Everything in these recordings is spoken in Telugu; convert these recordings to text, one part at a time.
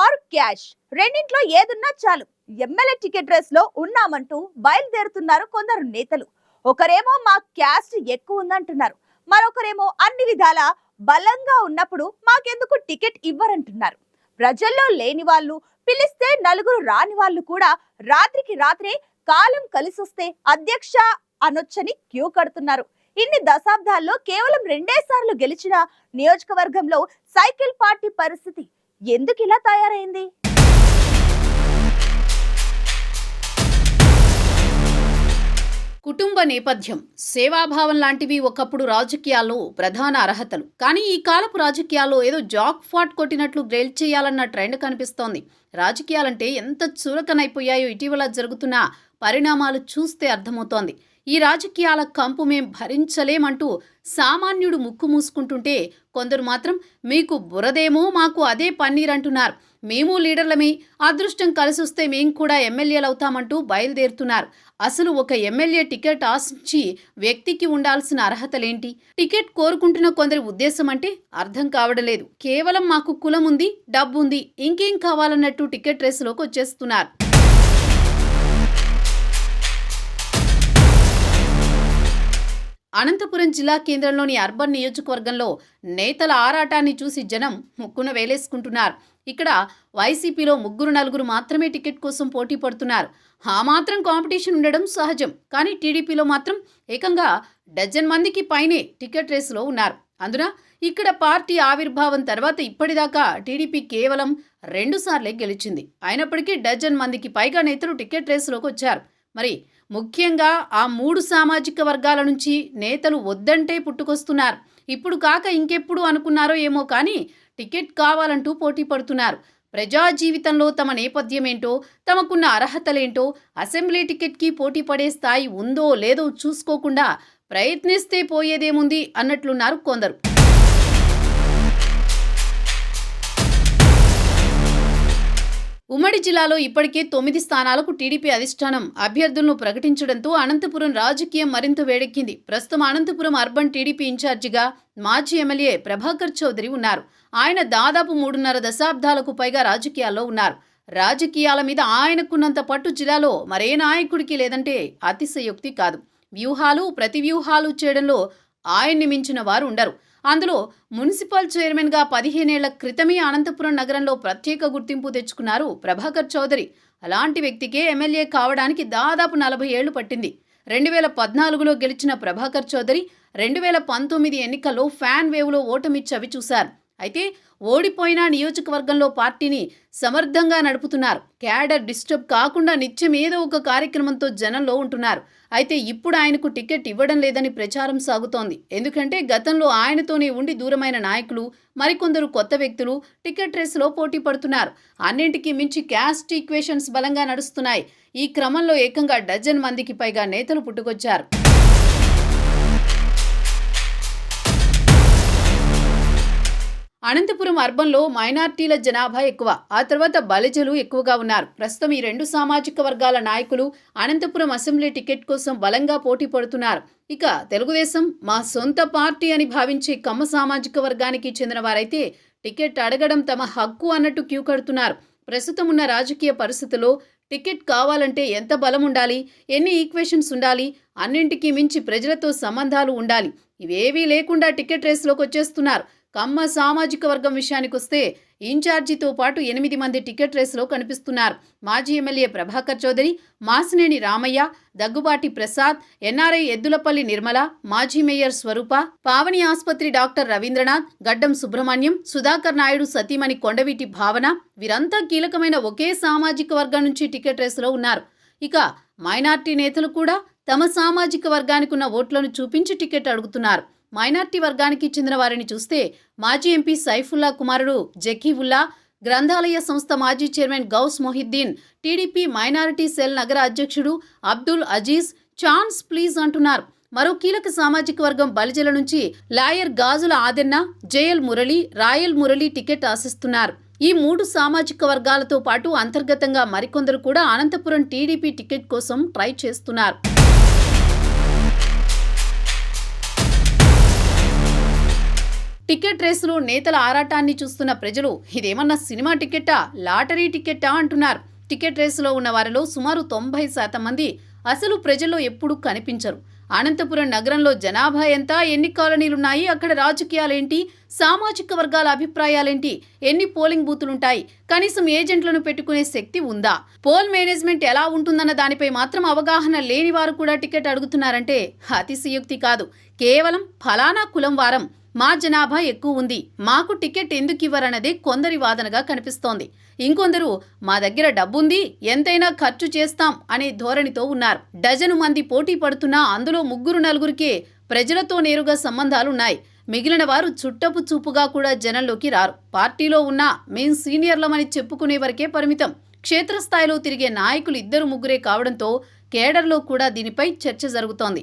Are cash. రెండింట్లో ఏదున్నా చాలు. ఎమ్మెల్యే టికెట్ రేస్లో ఉన్నామంటూ బయలుదేరుతున్నారు కొందరు నేతలు. ఒకరేమో మా క్యాస్ట్ ఎక్కువ ఉందంటున్నారు. మరొకరేమో అన్ని విధాల బలంగా ఉన్నప్పుడు మాకెందుకు టికెట్ ఇవ్వరంటున్నారు. ప్రజల్లో లేని వాళ్ళు పిలిస్తే నలుగురు రాని వాళ్ళు కూడా రాత్రికి రాత్రే కాలం కలిసొస్తే అధ్యక్ష అనొచ్చని క్యూ కడుతున్నారు. ఇన్ని దశాబ్దాల్లో కేవలం రెండేసార్లు గెలిచిన నియోజకవర్గంలో సైకిల్ పార్టీ పరిస్థితి ఎందుకు ఇలా తయారైంది? కుటుంబ నేపథ్యం. సేవాభావం లాంటివి ఒకప్పుడు రాజకీయాల్లో ప్రధాన అర్హతలు. కానీ ఈ కాలపు రాజకీయాల్లో ఏదో జాక్ ఫాట్ కొట్టినట్లు గ్రేల్ చేయాలన్న ట్రెండ్ కనిపిస్తోంది. రాజకీయాలంటే ఎంత చురకనైపోయాయో ఇటీవల జరుగుతున్న పరిణామాలు చూస్తే అర్థమవుతోంది. ఈ రాజకీయాల కంపు మేం భరించలేమంటూ సామాన్యుడు ముక్కు మూసుకుంటుంటే కొందరు మాత్రం మీకు బురదేమో మాకు అదే పన్నీర్ అంటున్నారు. మేము లీడర్లమే. అదృష్టం కలిసొస్తే మేం కూడా ఎమ్మెల్యేలు అవుతామంటూ బయలుదేరుతున్నారు. అసలు ఒక ఎమ్మెల్యే టికెట్ ఆశించి వ్యక్తికి ఉండాల్సిన అర్హతలేంటి? టికెట్ కోరుకుంటున్న కొందరి ఉద్దేశం అంటే అర్థం కావడం లేదు కేవలం మాకు కులం ఉంది డబ్బు ఉంది ఇంకేం కావాలన్నట్టు టికెట్ రేసులోకి వచ్చేస్తున్నారు అనంతపురం జిల్లా కేంద్రంలోని అర్బన్ నియోజకవర్గంలో నేతల ఆరాటాన్ని చూసి జనం ముక్కున వేలేసుకుంటున్నారు. ఇక్కడ వైసీపీలో ముగ్గురు నలుగురు మాత్రమే టికెట్ కోసం పోటీ పడుతున్నారు. ఆ మాత్రం కాంపిటీషన్ ఉండడం సహజం. కానీ టీడీపీలో మాత్రం ఏకంగా డజన్ మందికి పైనే టికెట్ రేసులో ఉన్నారు. అందున ఇక్కడ పార్టీ ఆవిర్భావం తర్వాత ఇప్పటిదాకా టీడీపీ కేవలం రెండుసార్లే గెలిచింది. అయినప్పటికీ డజన్ మందికి పైగా నేతలు టికెట్ రేసులోకి వచ్చారు. మరి ముఖ్యంగా ఆ మూడు సామాజిక వర్గాల నుంచి నేతలు వద్దంటే పుట్టుకొస్తున్నారు. ఇప్పుడు కాక ఇంకెప్పుడు అనుకున్నారో ఏమో కానీ టికెట్ కావాలంటూ పోటీ పడుతున్నారు. ప్రజా జీవితంలో తమ నేపథ్యమేంటో తమకున్న అర్హతలేంటో అసెంబ్లీ టికెట్కి పోటీ పడే స్థాయి ఉందో లేదో చూసుకోకుండా ప్రయత్నిస్తే పోయేదేముంది అన్నట్లున్నారు కొందరు. ఉమ్మడి జిల్లాలో ఇప్పటికే తొమ్మిది స్థానాలకు టీడీపీ అధిష్టానం అభ్యర్థులను ప్రకటించడంతో అనంతపురం రాజకీయం మరింత వేడెక్కింది. ప్రస్తుతం అనంతపురం అర్బన్ టీడీపీ ఇన్ఛార్జిగా మాజీ ఎమ్మెల్యే ప్రభాకర్ చౌదరి ఉన్నారు. ఆయన దాదాపు మూడున్నర దశాబ్దాలకు పైగా రాజకీయాల్లో ఉన్నారు. రాజకీయాల మీద ఆయనకున్నంత పట్టు జిల్లాలో మరే నాయకుడికి లేదంటే అతిశయోక్తి కాదు. వ్యూహాలు ప్రతి వ్యూహాలు చేయడంలో ఆయన్ని మించిన వారు ఉండరు. అందులో మున్సిపల్ చైర్మన్గా పదిహేనేళ్ళ క్రితమే అనంతపురం నగరంలో ప్రత్యేక గుర్తింపు తెచ్చుకున్నారు ప్రభాకర్ చౌదరి. అలాంటి వ్యక్తికే ఎమ్మెల్యే కావడానికి దాదాపు నలభై ఏళ్ళు పట్టింది. రెండు వేల పద్నాలుగులో గెలిచిన ప్రభాకర్ చౌదరి రెండు వేల పంతొమ్మిది ఎన్నికల్లో ఫ్యాన్ వేవ్లో ఓటమి అవి చూశారు అయితే ఓడిపోయిన నియోజకవర్గంలో పార్టీని సమర్థంగా నడుపుతున్నారు. క్యాడర్ డిస్టర్బ్ కాకుండా నిత్యం ఏదో ఒక కార్యక్రమంతో జనంలో ఉంటున్నారు. అయితే ఇప్పుడు ఆయనకు టికెట్ ఇవ్వడం లేదని ప్రచారం సాగుతోంది. ఎందుకంటే గతంలో ఆయనతోనే ఉండి దూరమైన నాయకులు మరికొందరు కొత్త వ్యక్తులు టికెట్ రేసులో పోటీ పడుతున్నారు. అన్నింటికీ మించి క్యాస్ట్ ఈక్వేషన్స్ బలంగా నడుస్తున్నాయి. ఈ క్రమంలో ఏకంగా డజన్ మందికి పైగా నేతలు పుట్టుకొచ్చారు. అనంతపురం అర్బన్లో మైనార్టీల జనాభా ఎక్కువ. ఆ తర్వాత బలిజలు ఎక్కువగా ఉన్నారు. ప్రస్తుతం ఈ రెండు సామాజిక వర్గాల నాయకులు అనంతపురం అసెంబ్లీ టికెట్ కోసం బలంగా పోటీ పడుతున్నారు. ఇక తెలుగుదేశం మా సొంత పార్టీ అని భావించే కమ్మ సామాజిక వర్గానికి చెందిన వారైతే టికెట్ అడగడం తమ హక్కు అన్నట్టు క్యూ కడుతున్నారు. ప్రస్తుతం ఉన్న రాజకీయ పరిస్థితుల్లో టికెట్ కావాలంటే ఎంత బలం ఉండాలి? ఎన్ని ఈక్వేషన్స్ ఉండాలి? అన్నింటికీ మించి ప్రజలతో సంబంధాలు ఉండాలి. ఇవేవీ లేకుండా టికెట్ రేసులోకి వచ్చేస్తున్నారు. కమ్మ సామాజిక వర్గం విషయానికి వస్తే ఇన్ఛార్జితో పాటు ఎనిమిది మంది టికెట్ రేసులో కనిపిస్తున్నారు. మాజీ ఎమ్మెల్యే ప్రభాకర్ చౌదరి మాసినేని రామయ్య దగ్గుబాటి ప్రసాద్ ఎన్ఆర్ఐ ఎద్దులపల్లి నిర్మల మాజీ మేయర్ స్వరూప పావని ఆసుపత్రి డాక్టర్ రవీంద్రనాథ్ గడ్డం సుబ్రహ్మణ్యం సుధాకర్ నాయుడు సతీమణి కొండవీటి భావన వీరంతా కీలకమైన ఒకే సామాజిక వర్గం నుంచి టికెట్ రేసులో ఉన్నారు. ఇక మైనార్టీ నేతలు కూడా తమ సామాజిక వర్గానికి ఉన్న ఓట్లను చూపించి టికెట్ అడుగుతున్నారు. మైనార్టీ వర్గానికి చెందిన వారిని చూస్తే మాజీ ఎంపీ సైఫుల్లా కుమారుడు జకీవుల్లా గ్రంథాలయ సంస్థ మాజీ chairman Ghouse Mohiddin TDP minority cell నగర అధ్యక్షుడు అబ్దుల్ అజీజ్ ఛాన్స్ ప్లీజ్ అంటున్నారు. మరో కీలక సామాజిక వర్గం బలిజల నుంచి lawyer Gajula Adenna JL Murali Rayal Murali ticket ఆశిస్తున్నారు. ఈ మూడు సామాజిక వర్గాలతో పాటు అంతర్గతంగా మరికొందరు కూడా అనంతపురం టీడీపీ టికెట్ కోసం ట్రై చేస్తున్నారు. టికెట్ రేసులో నేతల ఆరాటాన్ని చూస్తున్న ప్రజలు ఇదేమన్నా సినిమా టికెట్టా లాటరీ టికెట్టా అంటున్నారు. టికెట్ రేసులో ఉన్న వారిలో సుమారు తొంభై శాతం మంది అసలు ప్రజల్లో ఎప్పుడూ కనిపించరు. అనంతపురం నగరంలో జనాభా ఎంత? ఎన్ని కాలనీలున్నాయి? అక్కడ రాజకీయాలేంటి? సామాజిక వర్గాల అభిప్రాయాలేంటి? ఎన్ని పోలింగ్ బూతులుంటాయి? కనీసం ఏజెంట్లను పెట్టుకునే శక్తి ఉందా? పోల్ మేనేజ్మెంట్ ఎలా ఉంటుందన్న దానిపై మాత్రం అవగాహన లేని వారు కూడా టికెట్ అడుగుతున్నారంటే అతిశయోక్తి కాదు. కేవలం ఫలానా కులం వారం. మా జనాభా ఎక్కువ ఉంది. మాకు టికెట్ ఎందుకు ఇవ్వరన్నదే కొందరి వాదనగా కనిపిస్తోంది. ఇంకొందరు మా దగ్గర డబ్బుంది ఎంతైనా ఖర్చు చేస్తాం అనే ధోరణితో ఉన్నారు. డజను మంది పోటీ పడుతున్నా అందులో ముగ్గురు నలుగురికే ప్రజలతో నేరుగా సంబంధాలున్నాయి. మిగిలిన వారు చుట్టపు చూపుగా కూడా జనంలోకి రారు. పార్టీలో ఉన్న మేం సీనియర్లమని చెప్పుకునే వరకే పరిమితం. క్షేత్రస్థాయిలో తిరిగే నాయకులు ఇద్దరు ముగ్గురే కావడంతో కేడర్లో కూడా దీనిపై చర్చ జరుగుతోంది.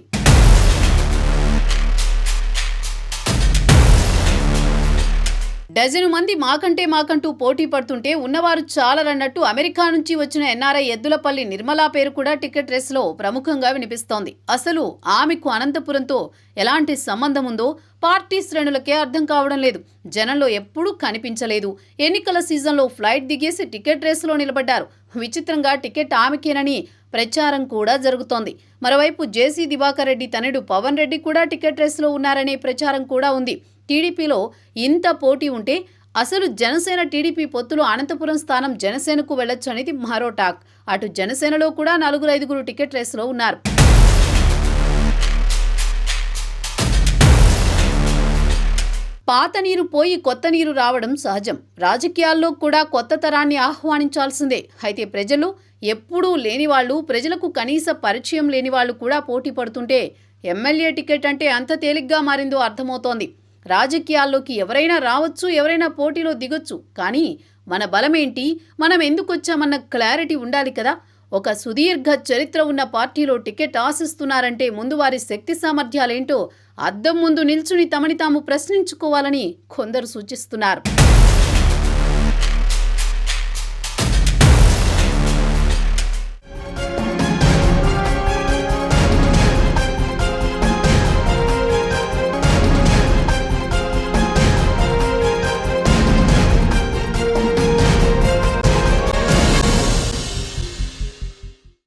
డజను మంది మాకంటే మాకంటూ పోటీ పడుతుంటే ఉన్నవారు చాలరన్నట్టు అమెరికా నుంచి వచ్చిన ఎన్ఆర్ఐ ఎద్దులపల్లి నిర్మలా పేరు కూడా టికెట్ రేస్లో ప్రముఖంగా వినిపిస్తోంది. అసలు ఆమెకు అనంతపురంతో ఎలాంటి సంబంధం ఉందో పార్టీ శ్రేణులకే అర్థం కావడం లేదు. జనంలో ఎప్పుడూ కనిపించలేదు. ఎన్నికల సీజన్లో ఫ్లైట్ దిగేసి టికెట్ రేసులో నిలబడ్డారు. విచిత్రంగా టికెట్ ఆమెకేనని ప్రచారం కూడా జరుగుతోంది. మరోవైపు జేసీ దివాకర్ రెడ్డి తనయుడు పవన్ రెడ్డి కూడా టికెట్ రేసులో ఉన్నారనే ప్రచారం కూడా ఉంది. టీడీపీలో ఇంత పోటీ ఉంటే అసలు జనసేన టీడీపీ పొత్తులు అనంతపురం స్థానం జనసేనకు వెళ్ళొచ్చు అనేది మరో టాక్. అటు జనసేనలో కూడా నలుగురు ఐదుగురు టికెట్ రేసులో ఉన్నారు. పాత నీరు పోయి కొత్త నీరు రావడం సహజం. రాజకీయాల్లో కూడా కొత్త తరాన్ని ఆహ్వానించాల్సిందే. అయితే ప్రజలు ఎప్పుడూ లేని వాళ్ళు ప్రజలకు కనీస పరిచయం లేని వాళ్ళు కూడా పోటీ పడుతుంటే ఎమ్మెల్యే టికెట్ అంటే అంత తేలిగ్గా మారిందో అర్థమవుతోంది. రాజకీయాల్లోకి ఎవరైనా రావచ్చు ఎవరైనా పోటీలో దిగొచ్చు. కానీ మన బలమేంటి? మనం ఎందుకు వచ్చామన్న క్లారిటీ ఉండాలి కదా. ఒక సుదీర్ఘ చరిత్ర ఉన్న పార్టీలో టికెట్ ఆశిస్తున్నారంటే ముందు వారి శక్తి సామర్థ్యాలేంటో అద్దం ముందు నిల్చుని తమని తాము ప్రశ్నించుకోవాలని కొందరు సూచిస్తున్నారు.